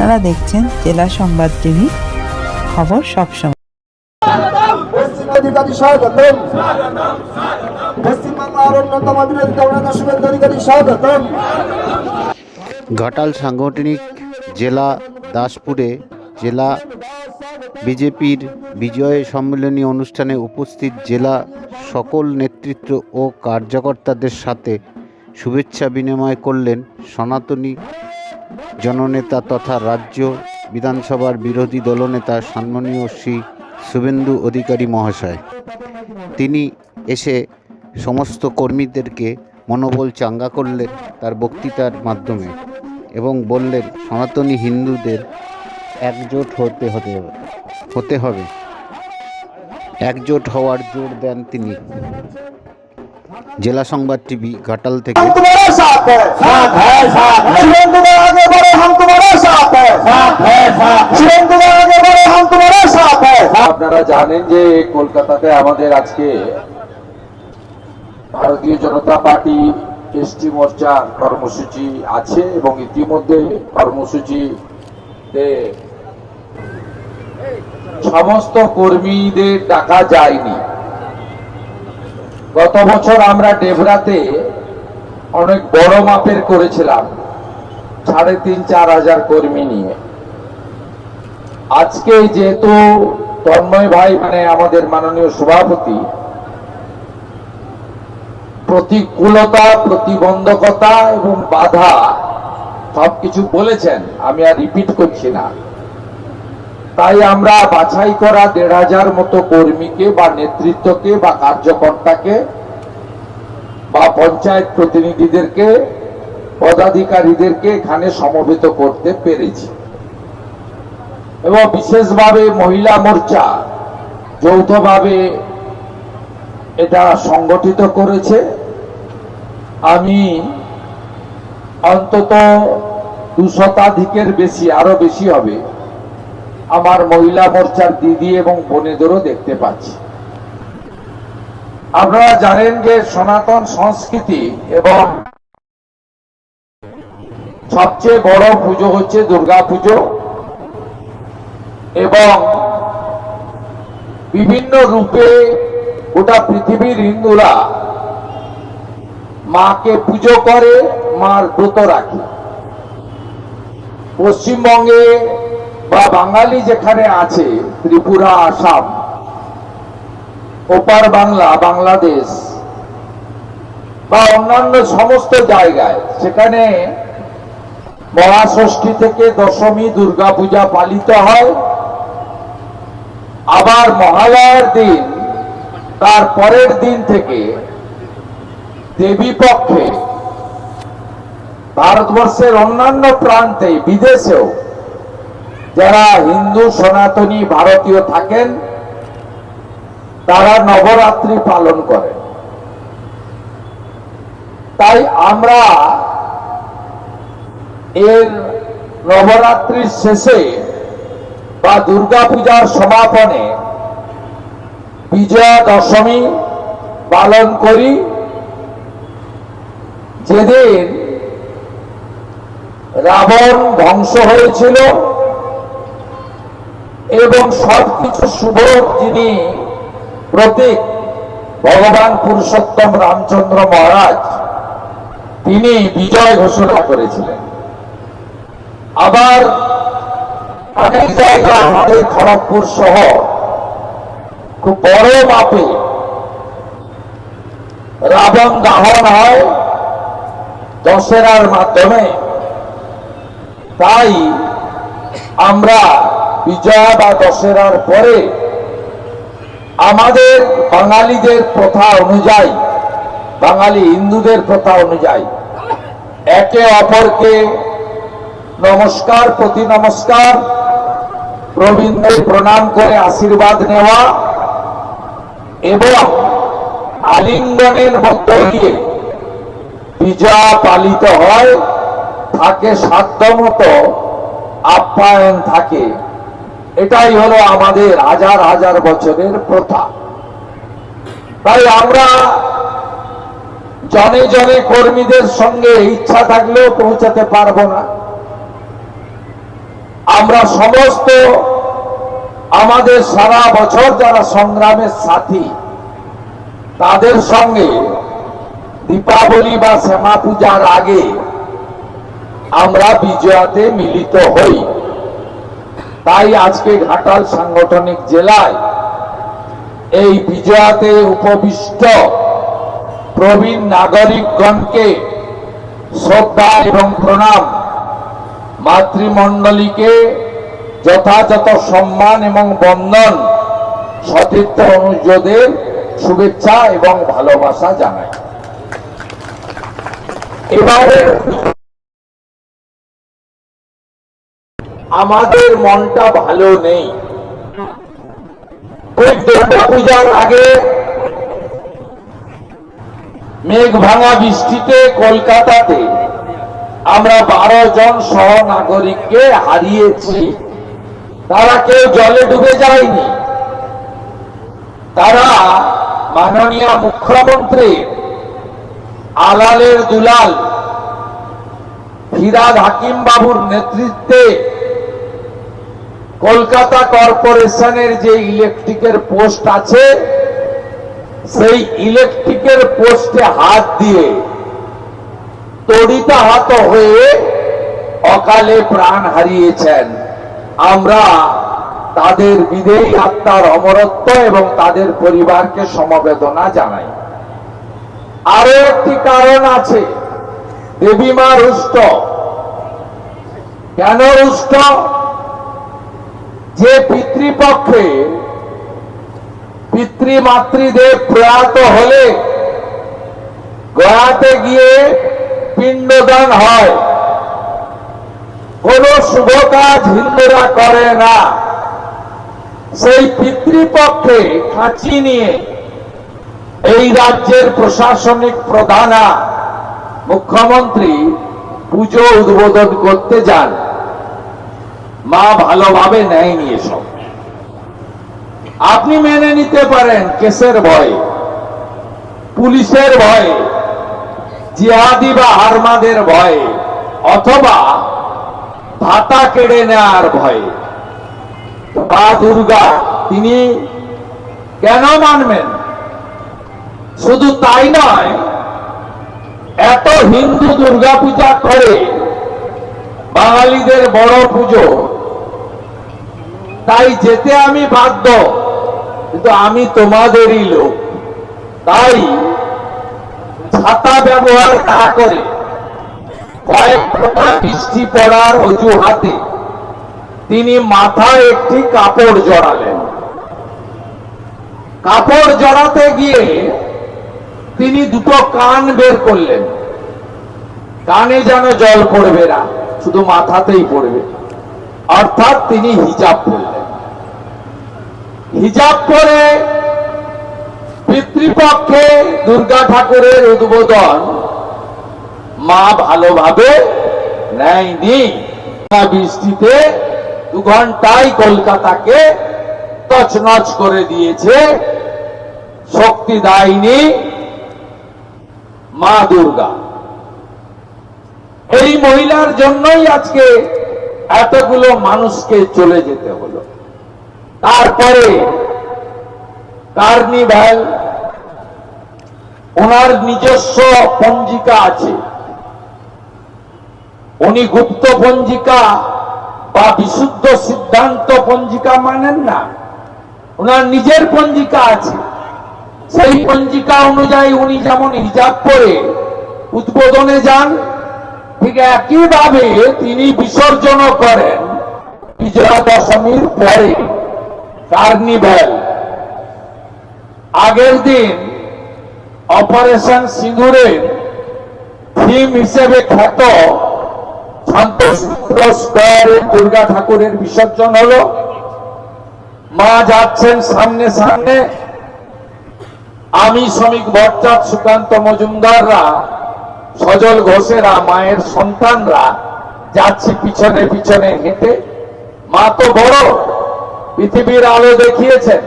আপনারা দেখছেন জেলা সংবাদ টিভি খবর সবসময় ঘাটাল সাংগঠনিক জেলা দাসপুরে জেলা বিজেপির বিজয় সম্মেলনী অনুষ্ঠানে উপস্থিত জেলা সকল নেতৃত্ব ও কার্যকর্তাদের সাথে শুভেচ্ছা বিনিময় করলেন সনাতনী জননেতা তথা রাজ্য বিধানসভার বিরোধী দলনেতা সম্মানীয় শ্রী শুভেন্দু অধিকারী মহাশয়। তিনি এসে সমস্ত কর্মীদেরকে মনোবল চাঙ্গা করলেন তার বক্তৃতার মাধ্যমে এবং বললেন, সনাতনী হিন্দুদের একজোট হতে হতে হতে হবে। একজোট হওয়ার জোর দেন তিনি। জেলা সংবাদ টিভি ঘাটাল থেকে। আপনারা জানেন যে কলকাতাতে আমাদের আজকে ভারতীয় জনতা পার্টি এসটি মোর্চার কর্মসূচি আছে এবং ইতিমধ্যে কর্মসূচিতে সমস্ত কর্মীদের টাকা যায়নি। গত বছর আমরা ডেবরাতে অনেক বড় মাপের করেছিলাম, সাড়ে তিন, চার হাজার কর্মী নিয়ে। আজকে যেহেতু তন্ময় ভাই মানে আমাদের মাননীয় সভাপতি, প্রতিকূলতা, প্রতিবন্ধকতা এবং বাধা সবকিছু বলেছেন, আমি আর রিপিট করছি না। তাই আমরা বাছাই করা দেড় হাজার মতো কর্মীকে বা নেতৃত্বকে বা কার্যকর্তাকে বা পঞ্চায়েত প্রতিনিধিদেরকে, পদাধিকারীদেরকে এখানে সমবেত করতে পেরেছি। এবং বিশেষভাবে মহিলা মোর্চা যৌথভাবে এটা সংগঠিত করেছে। আমি অন্তত দু শতাধিকের বেশি, আরও বেশি হবে। আমার মহিলা মোর্চার দিদি এবং বোনেদেরও দেখতে পাচ্ছি। আপনারা জানেন যে সনাতন সংস্কৃতি এবং সবচেয়ে বড় পুজো হচ্ছে দুর্গা পুজো এবং বিভিন্ন রূপে গোটা পৃথিবীর হিন্দুরা মাকে পুজো করে, মার ব্রত রাখে। পশ্চিমবঙ্গে বা বাঙালি যেখানে আছে, ত্রিপুরা, আসাম, ওপার বাংলা, বাংলাদেশ, বা অন্যান্য সমস্ত জায়গায়, সেখানে মহাষষ্ঠী থেকে দশমী দুর্গা পূজা পালিত হয়। আবার মহালয়ার দিন, তার পরের দিন থেকে দেবী পক্ষে ভারতবর্ষের অন্যান্য প্রান্তে, বিদেশেও যারা হিন্দু, সনাতনী, ভারতীয় থাকেন, তারা নবরাত্রি পালন করেন। তাই আমরা এর নবরাত্রির শেষে বা দুর্গাপূজার সমাপনে বিজয়া দশমী পালন করি। যেদিন রাবণ ধ্বংস হয়েছিল এবং সবকিছু শুভ যিনি প্রতীক, ভগবান পুরুষোত্তম রামচন্দ্র মহারাজ, তিনি বিজয় ঘোষণা করেছিলেন। আবার অনেক জায়গা আমাদের খড়গপুর সহ খুব বড় মাপে রাবণ দাহন হয় দশেরার মাধ্যমে। তাই আমরা বিজয়া বা দশেরার পরে আমাদের বাঙালিদের প্রথা অনুযায়ী, বাঙালি হিন্দুদের প্রথা অনুযায়ী একে অপরকে নমস্কার, প্রতি নমস্কার প্রবীণদের প্রণাম করে আশীর্বাদ নেওয়া এবং আলিঙ্গনের মধ্য দিয়ে বিজয়া পালিত হয়, থাকে সাধ্যমতো আপ্যায়ন থাকে। এটাই হলো আমাদের হাজার হাজার বছরের প্রথা। তাই আমরা জনে জনে কর্মীদের সঙ্গে ইচ্ছা থাকলেও পৌঁছাতে পারব না। আমরা সমস্ত আমাদের সারা বছর যারা সংগ্রামের সাথী, তাদের সঙ্গে দীপাবলি বা শ্যামা পূজার আগে আমরা বিজয়াতে মিলিত হই। তাই আজকে ঘাটাল সাংগঠনিক জেলায় এই বিজয়াতে উপবিষ্ট প্রবীণ নাগরিকগণকে শ্রদ্ধা এবং প্রণাম, মাতৃমণ্ডলীকে যথাযথ সম্মান এবং বন্ধন সতীর্থ অনুযোগের শুভেচ্ছা এবং ভালোবাসা জানায় এবারে আমাদের মনটা ভালো নেই। পূজার আগে মেঘ ভাঙা বৃষ্টিতে কলকাতাতে আমরা বারো জন সহ নাগরিককে হারিয়েছি। তারা কেউ জলে ডুবে যায়নি। তারা মাননীয় মুখ্যমন্ত্রী আলালের দুলাল, ফিরাদ হাকিম বাবুর নেতৃত্বে কলকাতা কর্পোরেশনের যে ইলেকট্রিকের পোস্ট আছে, সেই ইলেকট্রিকের পোস্টে হাত দিয়ে তড়িতাহত হয়ে অকালে প্রাণ হারিয়েছেন। আমরা তাদের বিদেহী আত্মার অমরত্ব এবং তাদের পরিবারকে সমবেদনা জানাই। আরও একটি কারণ আছে, দেবী দেবীমা রুষ্ট। কেন রুষ্ট? যে পিতৃপক্ষে পিতৃমাতৃদেব প্রয়াত হলে গয়াতে গিয়ে পিণ্ডদান হয়। কোন শুভ কাজ হিন্দুরা করে না। সেই পিতৃপক্ষে খাঁচি নিয়ে এই রাজ্যের প্রশাসনিক প্রধানা মুখ্যমন্ত্রী পুজো উদ্বোধন করতে যান। মা ভালোভাবে নেয়নি এসব। আপনি মেনে নিতে পারেন কেসের ভয়ে, পুলিশের ভয়ে, জিহাদি বা আর্মাদের ভয়ে, অথবা ভাতা কেড়ে নেওয়ার ভয়ে। মা দুর্গা, তিনি কেন মানবেন? শুধু তাই নয়, এত হিন্দু দুর্গা পূজা করে বাঙালিদের বড় পুজো। তাই যেতে আমি বাধ্য, কিন্তু আমি তোমাদেরই লোক। তাই ছাতা ব্যবহার না করে বৃষ্টি পড়ার অজুহাতে তিনি মাথায় একটি কাপড় জড়ালেন। কাপড় জড়াতে গিয়ে তিনি দুটো কান বের করলেন। কানে যেন জল পড়বে না। শুধু মাথাতেই পড়বে। অর্থাৎ তিনি হিজাব পরলেন হিজাব পরে পিতৃপক্ষে দুর্গা ঠাকুরের উদ্বোধন মা ভালোভাবে নেয়নি। বৃষ্টিতে দু ঘন্টায় কলকাতাকে তছনছ করে দিয়েছে। শক্তি দায়নি মা দুর্গা। এই মহিলার জন্যই আজকে এতগুলো মানুষকে চলে যেতে হলো। তারপরে কার্নিভ্যাল, ওনার নিজস্ব পঞ্জিকা আছে। উনি গুপ্ত পঞ্জিকা বা বিশুদ্ধ সিদ্ধান্ত পঞ্জিকা মানেন না। ওনার নিজের পঞ্জিকা আছে। সেই পঞ্জিকা অনুযায়ী উনি যেমন হিজাব করে উদ্বোধনে যান ঠিক একইভাবে তিনি বিসর্জন করেন বিজয়া দশমীর পরে, কার্নিভ্যাল। আগের দিন অপারেশন সিঁদুরের থিম হিসেবে খ্যাত শান্তসূত্র স্কোয়ারে দুর্গা ঠাকুরের বিসর্জন হল। মা যাচ্ছেন সামনে সামনে। আমি শ্রমিক ভট্টাচ সুকান্ত মজুমদাররা সজল ঘোষেরা, মায়ের সন্তানরা যাচ্ছি পিছনে পিছনে হেঁটে। মা তো বড়, পৃথিবীর আলো দেখিয়েছেন।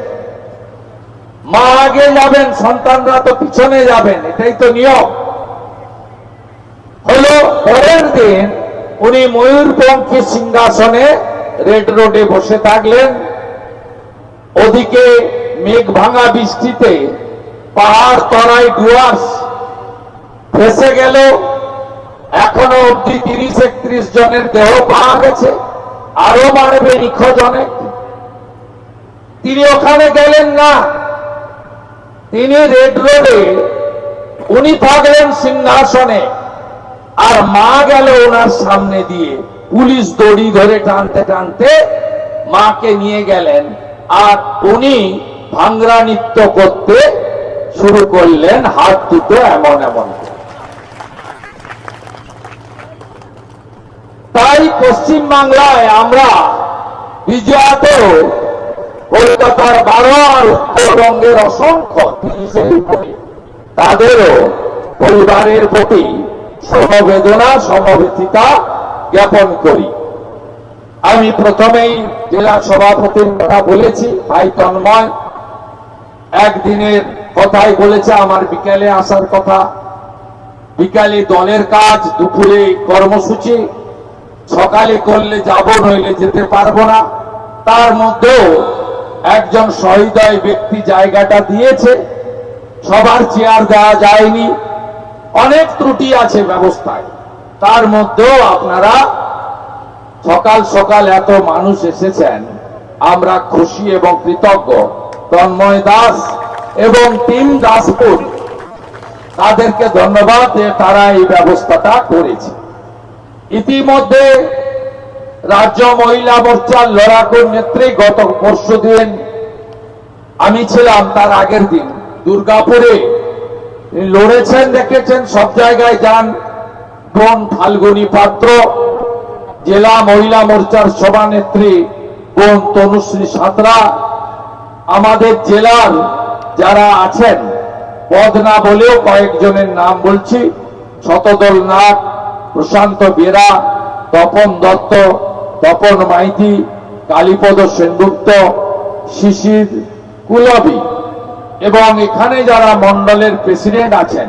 মা আগে যাবেন, সন্তানরা তো পিছনে যাবেন, এটাই তো নিয়ম। হলো পরের দিন উনি ময়ূরপঙ্খী সিংহাসনে রেড রোডে বসে থাকলেন। ওদিকে মেঘ ভাঙা বৃষ্টিতে পাহাড় তরাই ডুয়ার্স ফেসে গেল এখনও অব্দি তিরিশ একত্রিশ জনের দেহ পাওয়া গেছে। আরও মারবে নিখোঁজ অনেক। তিনি ওখানে গেলেন না। তিনি রেড রোডে, উনি থাকলেন সিংহাসনে। আর মা গেল ওনার সামনে দিয়ে। পুলিশ দড়ি ধরে টানতে টানতে মাকে নিয়ে গেলেন। আর উনি ভাঙ্গরা নৃত্য করতে শুরু করলেন, হাত দুটো এমন এমন তাই পশ্চিম বাংলায় আমরা বিজয়াত কলকাতার বারো উত্তরবঙ্গের অসংখ্য তাদেরও পরিবারের প্রতি সমবেদনা সমবেতিতা জ্ঞাপন করি। আমি প্রথমেই জেলা সভাপতির কথা বলেছি, ভাই তন্ময়। একদিনের কথাই বলেছে, আমার বিকেলে আসার কথা। বিকালে দলের কাজ, দুপুরে কর্মসূচি সকালে করলে যাব, নইলে যেতে পারব না। তার মধ্যেও একজন সহৃদয় ব্যক্তি জায়গাটা দিয়েছে। সবার চেয়ার দেওয়া যায়নি। অনেক ত্রুটি আছে ব্যবস্থায়। তার মধ্যেও আপনারা সকাল সকাল এত মানুষ এসেছেন। আমরা খুশি এবং কৃতজ্ঞ। তন্ময় দাস এবং টিম দাসপুর, তাদেরকে ধন্যবাদ তারা এই ব্যবস্থাটা করেছে। ইতিমধ্যে রাজ্য মহিলা মোর্চার লড়াকুর নেত্রী গত পরশু দিন আমি ছিলাম তার আগের দিন। দুর্গাপুরে লড়েছেন, দেখেছেন, সব জায়গায় যান। বোন ফাল্গুনী পাত্র, জেলা মহিলা মোর্চার সভানেত্রী বোন তনুশ্রী সাঁতরা, আমাদের জেলার যারা আছেন, পদ না বলেও কয়েকজনের নাম বলছি, শতদল নাথ প্রশান্ত বেরা, তপন দত্ত, তপন মাইতি, কালীপদ সেনগুপ্ত, শিশির কুলবী এবং এখানে যারা মন্ডলের প্রেসিডেন্ট আছেন,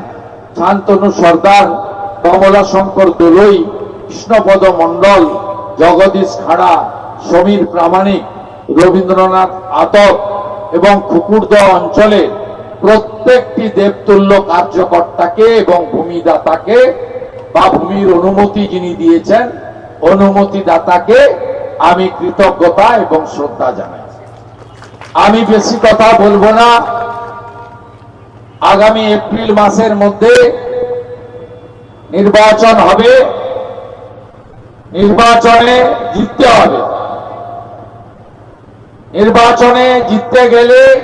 শান্তনু সর্দার কমলা শঙ্কর দোলই, কৃষ্ণপদ মন্ডল জগদীশ খাড়া, সমীর প্রামাণিক, রবীন্দ্রনাথ আতক এবং খুকুরদ অঞ্চলে প্রত্যেকটি দেবতুল্য কার্যকর্তাকে এবং ভূমিদাতাকে বা ভূমির অনুমতি যিনি দিয়েছেন অনুমতি দাতাকে আমি কৃতজ্ঞতা এবং শ্রদ্ধা জানাই। আমি বেশি কথা বলব না। আগামী এপ্রিল মাসের মধ্যে নির্বাচন হবে। নির্বাচনে জিততে হবে। নির্বাচনে জিততে গেলে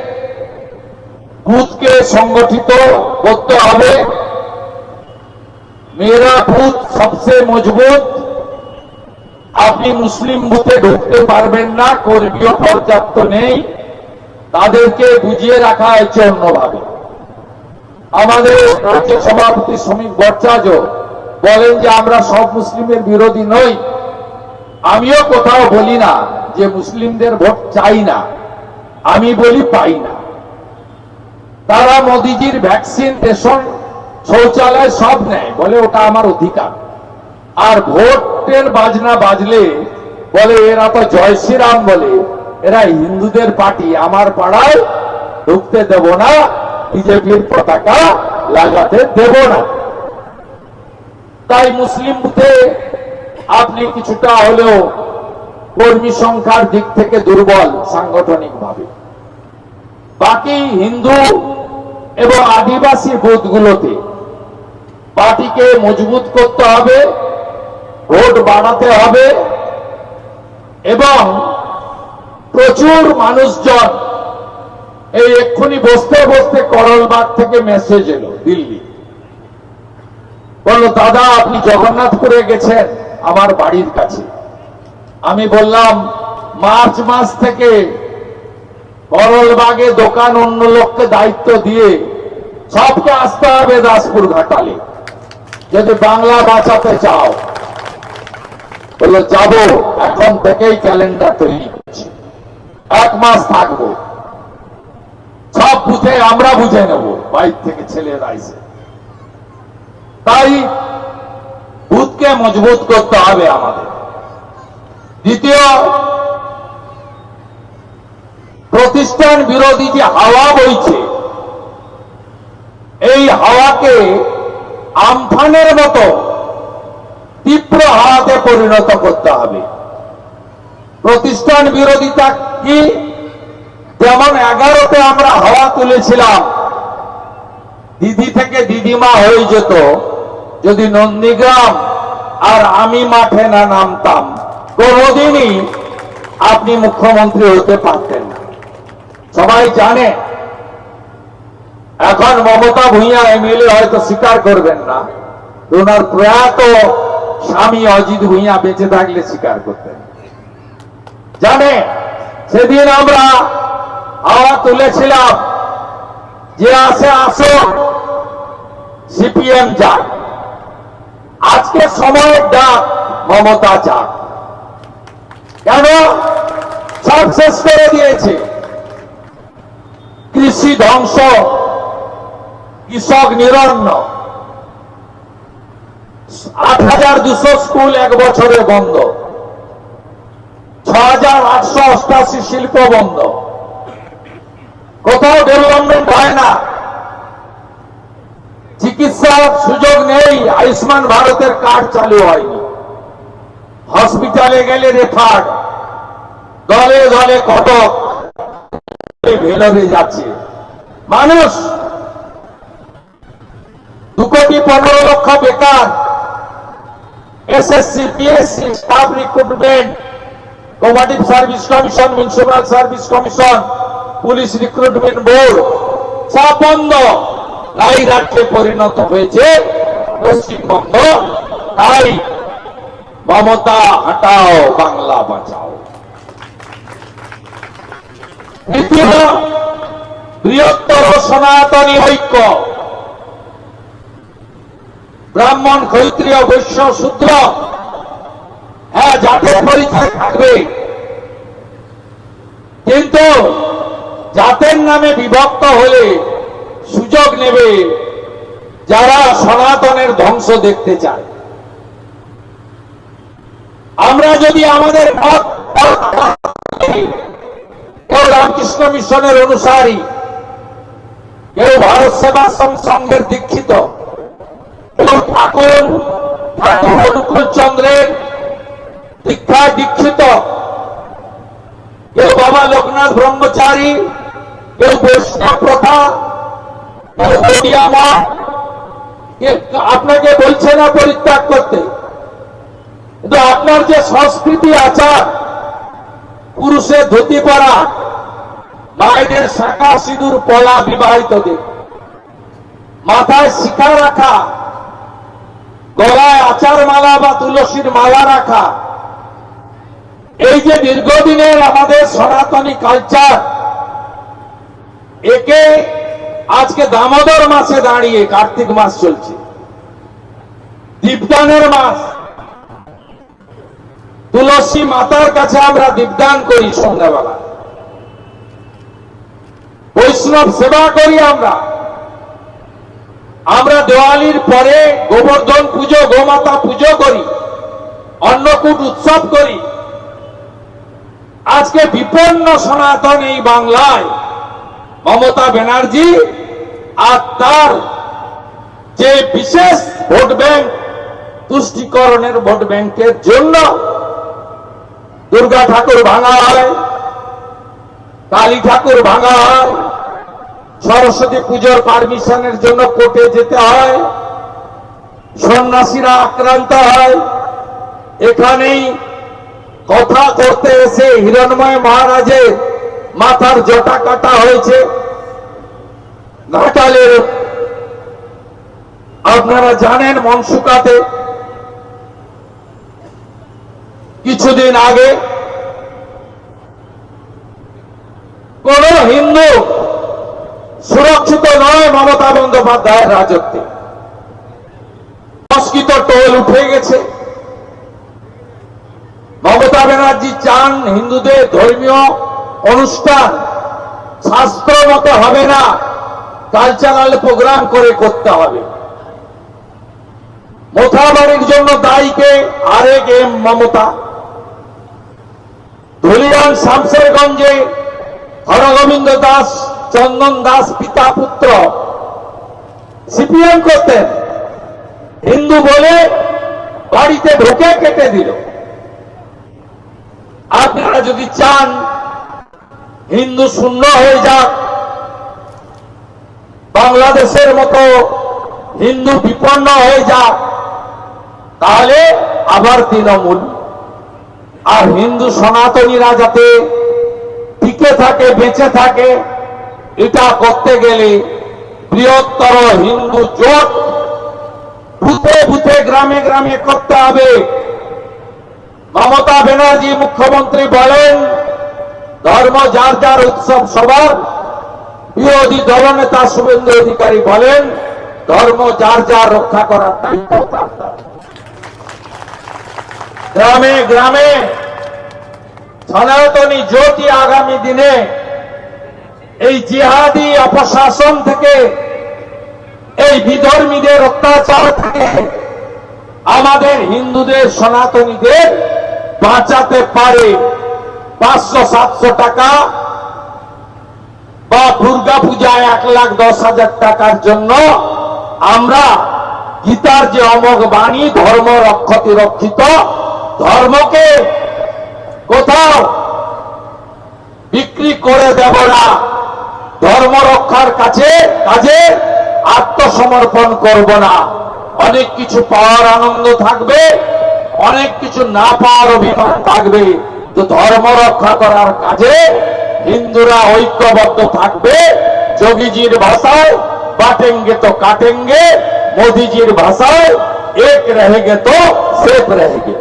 বুথকে সংগঠিত করতে হবে। মেয়েরা বুথ সবচেয়ে মজবুত আপনি মুসলিম বুথে ঢুকতে পারবেন না, কর্মীও পর্যাপ্ত নেই। তাদেরকে বুঝিয়ে রাখা হয়েছে অন্যভাবে। আমাদের সভাপতি শ্রমিক ভট্টাচার্য বলেন যে, আমরা সব মুসলিমের বিরোধী নই। আমিও কোথাও বলি না যে, মুসলিমদের ভোট চাই না। আমি বলি পাই না। তারা মোদিজির ভ্যাকসিন, রেশন শৌচালয় সব নেয়, বলে ওটা আমার অধিকার। আর ভোটের বাজনা বাজলে, বলে এরা তো জয় শ্রীরাম বলে, এরা হিন্দুদের পার্টি, আমার পাড়ায় ঢুকতে দেব না, বিজেপির পতাকা লাগাতে দেব না। তাই মুসলিম বুথে আপনি কিছুটা হলেও কর্মী সংখ্যার দিক থেকে দুর্বল সাংগঠনিক ভাবে বাকি হিন্দু এবং আদিবাসী বুথগুলোতে পার্টিকে মজবুত করতে হবে, ভোট বাড়াতে হবে এবং প্রচুর মানুষজন এই এক্ষুনি বসতে বসতে করলবাগ থেকে মেসেজ এলো দিল্লি। বলল, দাদা, আপনি জগন্নাথপুরে গেছেন আমার বাড়ির কাছে। আমি বললাম, মার্চ মাস থেকে করলবাগে দোকান অন্য লোককে দায়িত্ব দিয়ে সবকে আসতে হবে দাসপুর ঘাটালে। যদি বাংলা বাঁচাতে চাও বলল যাব, এখন থেকেই ক্যালেন্ডার তৈরি করছি। এক মাস থাকব। সব বুঝে, আমরা বুঝে নেব বাইর থেকে ছেলেরা এসে। তাই বুথকে মজবুত করতে হবে আমাদের। দ্বিতীয়, প্রতিষ্ঠান বিরোধী যে হাওয়া বইছে, এই হাওয়াকে আমফানের মতো তীব্র হাওয়াতে পরিণত করতে হবে। প্রতিষ্ঠান বিরোধিতা কি? যেমন এগারোতে আমরা হাওয়া তুলেছিলাম, দিদি থেকে দিদিমা হয়ে যেত, যদি নন্দীগ্রাম আর আমি মাঠে না নামতাম, কোনোদিনই আপনি মুখ্যমন্ত্রী হতে পারতেন না। সবাই জানে এখন মমতা ভূঁইয়া এমএলএ হয়তো স্বীকার করবেন না। ওনার প্রয়াত স্বামী অজিত ভূঁইয়া বেঁচে থাকলে স্বীকার করতেন। জানে সেদিন আমরা আওয়া তুলেছিলাম যে আসে আসো সিপিএম যাক। আজকে সময়ের ডাক মমতা যাক। কেন? সব শেষ করে দিয়েছে। কৃষি ধ্বংস কৃষক নিরন্ন। আট হাজার দুশো স্কুল এক বছরে বন্ধ। ছ হাজার আটশো শিল্প বন্ধ। কোথাও ডেভেলপমেন্ট হয় না। চিকিৎসার সুযোগ নেই, আয়ুষ্মান ভারতের কার্ড চালু হয়নি। হসপিটালে গেলে রেফার্ড, দলে দলে কটক ভেলরে যাচ্ছে। মানুষ দু কোটি পনেরো লক্ষ বেকার। SSC PSC staff recruitment cooperative service commission municipal service commission police recruitment board সব বন্ধ। তাই রাজ্যে পরিণত হয়েছে পশ্চিমবঙ্গ। তাই মমতা, হটাও, বাংলা বাঁচাও। দ্বিতীয় বৃহত্তর সনাতনী ঐক্য। ব্রাহ্মণ, ক্ষত্রিয়, বৈশ্য, শূদ্র হ্যাঁ জাতের পরিচয় থাকবে। কিন্তু জাতের নামে বিভক্ত হলে সুযোগ নেবে যারা সনাতনের ধ্বংস দেখতে চায়। আমরা যদি আমাদের কেউ রামকৃষ্ণ মিশনের অনুসারী, কেউ ভারত সেবাশ্রম সংঘের দীক্ষিত ঠাকুর দীক্ষিত। কেউ বাবা লোকনাথ ব্রহ্মচারী, কেউ বৈষ্ণব প্রথা আপনাকে বলছে না পরিত্যাগ করতে? কিন্তু আপনার যে সংস্কৃতি আচার, পুরুষের ধুতি পরা, মায়েদের শাখা সিঁদুর পলা বিবাহিতদের, মাথায় শিখা রাখা গলায় আচার মালা বা তুলসীর মালা রাখা। এই যে দীর্ঘদিনের আমাদের সনাতনী কালচার, একে আজকে দামোদর মাসে দাঁড়িয়ে কার্তিক মাস চলছে। দীপদানের মাস। তুলসী মাতার কাছে আমরা দীপদান করি সন্ধ্যাবেলা। বৈষ্ণব সেবা করি আমরা। আমরা দেওয়ালির পরে গোবর্ধন পুজো, গোমাতা পুজো করি, অন্নকূট উৎসব করি। আজকে বিপন্ন সনাতন এই বাংলায় মমতা ব্যানার্জি আর তার যে বিশেষ ভোট ব্যাংক, তুষ্টিকরণের ভোট ব্যাংকের জন্য দুর্গা ঠাকুর ভাঙা হয়, কালী ঠাকুর ভাঙা হয় সরস্বতী পুজোর পারমিশনের জন্য কোর্টে যেতে হয়, সন্ন্যাসীরা আক্রান্ত হয়। এখানেই কথা করতে এসে হিরণময় মহারাজের মাথার জটা কাটা হয়েছে। ঘাটালের, আপনারা জানেন মনসুকাতে, কিছুদিন আগে কোন হিন্দু সুরক্ষিত নয় মমতা বন্দ্যোপাধ্যায়ের রাজত্বে। সংস্কৃত টোল উঠে গেছে। মমতা ব্যানার্জি চান হিন্দুদের ধর্মীয় অনুষ্ঠান। শাস্ত্র মতো হবে না, কালচারাল প্রোগ্রাম করে করতে হবে। মোথাবাড়ির জন্য দায়ীকে আরেক এম মমতা। ধুলিয়ান শামসেরগঞ্জে হরগোবিন্দ দাস চন্দন দাস পিতা পুত্র। সিপিএম করতেন। হিন্দু বলে বাড়িতে ঢুকে কেটে দিল। আপনারা যদি চান, হিন্দু শূন্য হয়ে যাক, বাংলাদেশের মতো হিন্দু বিপন্ন হয়ে যাক, তাহলে আবার তৃণমূল। আর হিন্দু সনাতনীরা যাতে টিকে থাকে, বেঁচে থাকে এটা করতে গেলে বৃহত্তর হিন্দু জোট বুথে বুথে গ্রামে গ্রামে করতে হবে মমতা ব্যানার্জি মুখ্যমন্ত্রী বলেন, ধর্ম যার যার উৎসব সবার বিরোধী দলনেতা শুভেন্দু অধিকারী বলেন, ধর্ম যার যার রক্ষা করার। গ্রামে গ্রামে সনাতনী জ্যোতি আগামী দিনে এই জিহাদি অপশাসন থেকে, এই বিধর্মীদের অত্যাচার থেকে আমাদের হিন্দুদের, সনাতনীদের বাঁচাতে পারে পাঁচশো, সাতশো টাকা বা দুর্গা পূজায় এক লাখ, দশ হাজার টাকার জন্য আমরা গীতার যে অমোঘ বাণী, ধর্ম রক্ষতি রক্ষিত, ধর্মকে কোথাও বিক্রি করে দেব না। ধর্ম রক্ষার কাছে কাজে আত্মসমর্পণ করব না। অনেক কিছু পাওয়ার আনন্দ থাকবে, অনেক কিছু না পাওয়ার অভিমান থাকবে। তো ধর্ম রক্ষা করার কাজে হিন্দুরা ঐক্যবদ্ধ থাকবে। যোগীজির ভাষায়, বাটেঙ্গে তো কাটেঙ্গে, মোদিজির ভাষায়, এক রহেগে তো সেফ রহেগে।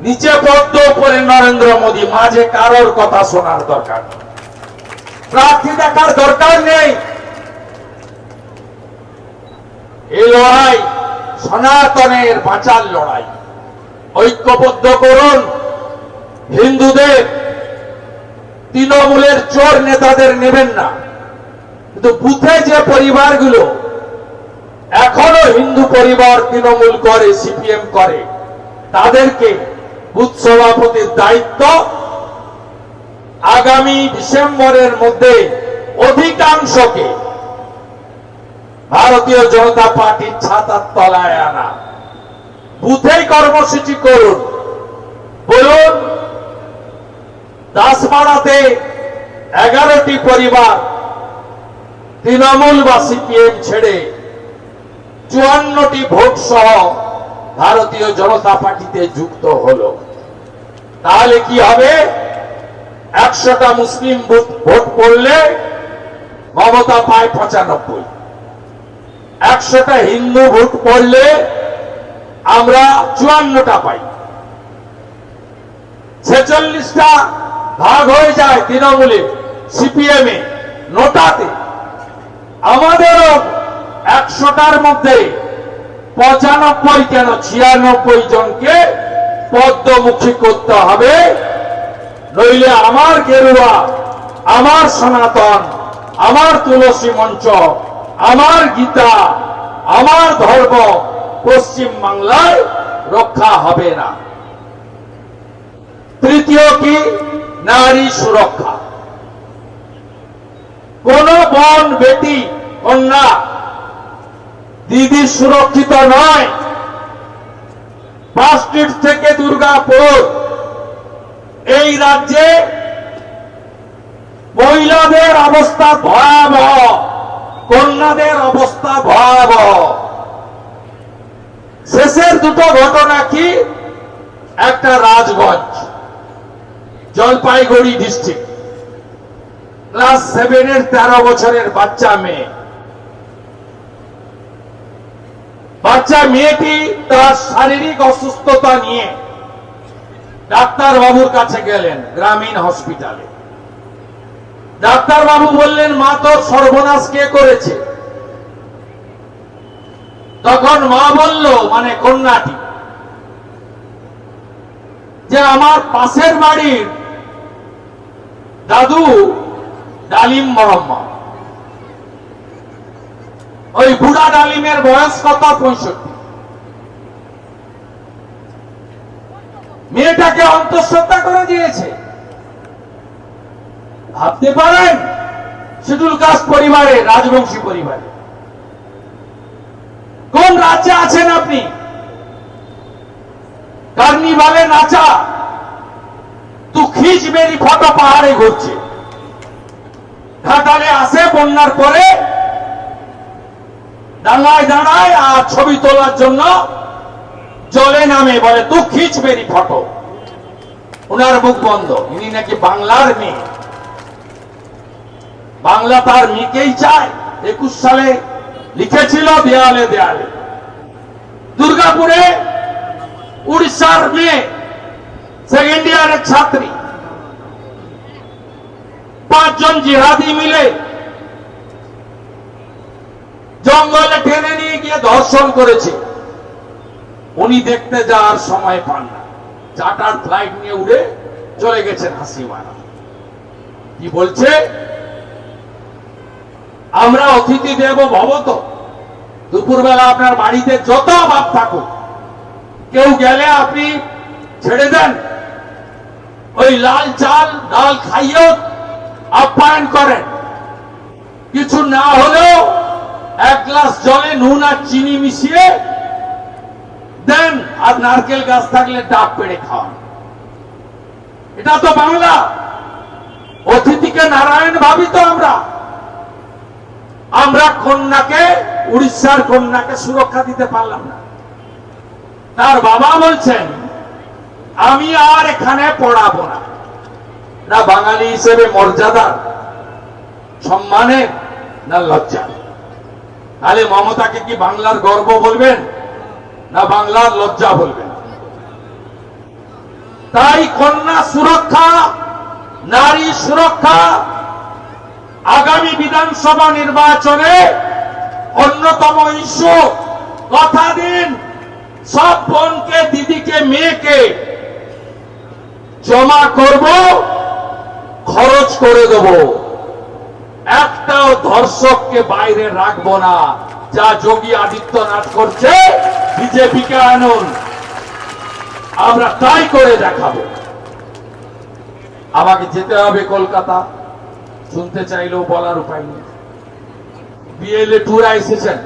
নিচে পদ্ম উপরে নরেন্দ্র মোদী, মাঝে কারোর কথা শোনার দরকার প্রার্থী দেখার দরকার নেই। এই লড়াই সনাতনের বাঁচার লড়াই। ঐক্যবদ্ধ করুন হিন্দুদের। তৃণমূলের চোর নেতাদের নেবেন না। কিন্তু বুথে যে পরিবারগুলো এখনও হিন্দু পরিবার তৃণমূল করে, সিপিএম করে, তাদেরকে বুথ সভাপতির দায়িত্ব আগামী ডিসেম্বরের মধ্যে অধিকাংশকে ভারতীয় জনতা পার্টির ছাতার তলায় আনা। বুথেই কর্মসূচি করুন। বলুন, দাসপাড়াতে এগারোটি পরিবার তৃণমূল বা সিপিএম ছেড়ে চুয়ান্নটি ভোট সহ ভারতীয় জনতা পার্টিতে যুক্ত হলো। তাহলে কি হবে? একশোটা মুসলিম ভোট পড়লে মমতা পায় পঁচানব্বই। একশোটা হিন্দু ভোট পড়লে আমরা চুয়ান্নটা পাই। ছেচল্লিশটা ভাগ হয়ে যায় তৃণমূলে, সিপিএম এ নোটাতে। আমাদেরও একশোটার মধ্যে পঁচানব্বই কেন ছিয়ানব্বই জনকে পদ্মমুখী করতে হবে। নইলে আমার গেরুয়া, আমার সনাতন, আমার তুলসী মঞ্চ, আমার গীতা, আমার ধর্ম পশ্চিম বাংলায় রক্ষা হবে না। তৃতীয় কি? নারী সুরক্ষা। কোন বোন, বেটি, কন্যা, দিদি সুরক্ষিত নয়। বাস থেকে দুর্গাপুর। এই রাজ্যে মহিলাদের অবস্থা ভয়াবহ, কন্যাদের অবস্থা ভয়াবহ। শেষের দুটো ঘটনা কি? একটা রাজগঞ্জ, জলপাইগুড়ি ডিস্ট্রিক্ট ক্লাস সেভেনের তেরো বছরের বাচ্চা মেয়ে। বাচ্চা মেয়েটি তার শারীরিক অসুস্থতা নিয়ে ডাক্তার বাবুর কাছে গেলেন গ্রামীণ হসপিটালে। ডাক্তার বাবু বললেন, মা, তোর সর্বনাশ কে করেছে? তখন মা বলল মানে কন্যাটি, যে আমার পাশের বাড়ির দাদু ডালিম মোহাম্মদ। ওই বুড়া ডালিমের বয়স কত? পঁয়ষট্টি। মেয়েটাকে অন্তঃসত্ত্বা করে দিয়েছে। ভাবতে পারেন শিডুল কাস্ট পরিবারে, রাজবংশী পরিবারে। কোন রাজ্যে আছেন আপনি? কার্নিভালে নাচা তু খিচ মেরি ফটো পাহাড়ে ঘুরছে। ঘাটালে আসে, বন্যার পরে ডাঙায় দাঁড়ায় আর ছবি তোলার জন্য জলে নামে বলে তু খিচ ফটো। ওনার মুখ বন্ধ। ইনি নাকি বাংলার মেয়ে। বাংলা তার মেয়েকেই চায়। একুশ সালে লিখেছিল দেয়ালে দেয়ালে। দুর্গাপুরে উড়িষ্যার মেয়ে, সেকেন্ড ইয়ারের ছাত্রী। পাঁচজন জিহাদি মিলে জঙ্গলে টেনে নিয়ে গিয়ে ধর্ষণ করেছে। উনি দেখতে যাওয়ার সময় পান না। চার্টার ফ্লাইট নিয়ে উড়ে চলে গেছেন হাসিমারা কি বলছে? আমরা অতিথি দেব ভবত। দুপুরবেলা আপনার বাড়িতে যত ভাব থাকুক, কেউ গেলে আপনি ছেড়ে দেন। ওই লাল চাল, ডাল খাইয়েও আপ্যায়ন করেন। কিছু না হলেও এক গ্লাস জলে নুন আর চিনি মিশিয়ে দেন, আর নারকেল গাছ থাকলে ডাব পেড়ে খাওয়ান। এটা তো বাংলা। অতিথিকে নারায়ণ ভাবি তো আমরা। আমরা কন্যাকে, উড়িষ্যার কন্যাকে সুরক্ষা দিতে পারলাম না। তার বাবা বলছেন, আমি আর এখানে পড়াবো না। না বাঙালি হিসেবে মর্যাদা সম্মানের না লজ্জা। তাহলে মমতাকে কি বাংলার গর্ব বলবেন? না বাংলার লজ্জা বলবেন? তাই কন্যা সুরক্ষা, নারী সুরক্ষা আগামী বিধানসভা নির্বাচনে অন্যতম ইস্যু। কথা দিন, সব বোনকে, দিদিকে, মেয়েকে জমা করব, খরচ করে দেব। একটাও ধর্ষককে বাইরে রাখব না। যা যোগী আদিত্যনাথ করছে, বিজেপিকে আনুন। আমরা তাই করে দেখাবো। আমাকে যেতে হবে কলকাতা। শুনতে চাইলেও বলার উপায় নেই। বিএলএ টুরা এসেছেন।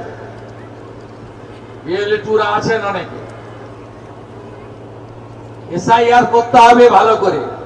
বিএলএ টুরা আছেন অনেকে। এসআইআর করতে হবে ভালো করে।